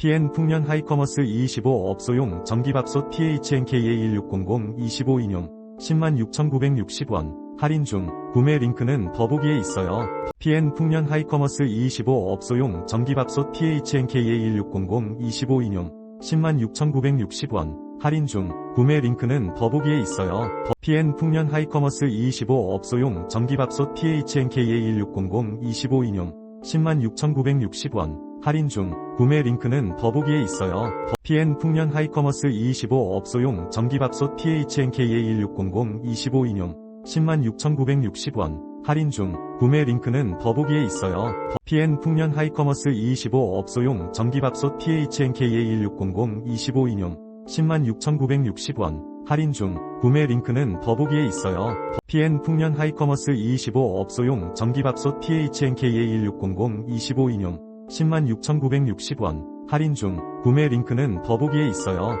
PN 풍년 하이커머스 225 업소용 전기밥솥 THNKA 1600 25 인용 106,960원 할인 중 구매 링크는 더보기에 있어요. PN 풍년 하이커머스 225 업소용 전기밥솥 THNKA 1600 25 인용 106,960원 할인 중 구매 링크는 더보기에 있어요. PN 풍년 하이커머스 225 업소용 전기밥솥 THNKA 1600 25 인용 106,960원 할인 중 구매 링크는 더보기에 있어요. PN 풍년 하이커머스 225 업소용 전기밥솥 THNKA 1600 25 인용 106,960원 할인 중 구매 링크는 더보기에 있어요. PN 풍년 하이커머스 225 업소용 전기밥솥 THNKA 1600 25 인용 106,960원 할인 중 구매 링크는 더보기에 있어요. PN 풍년 하이커머스 225 업소용 전기밥솥 THNKA 1600 25 인용 106,960원 할인 중 구매 링크는 더보기에 있어요.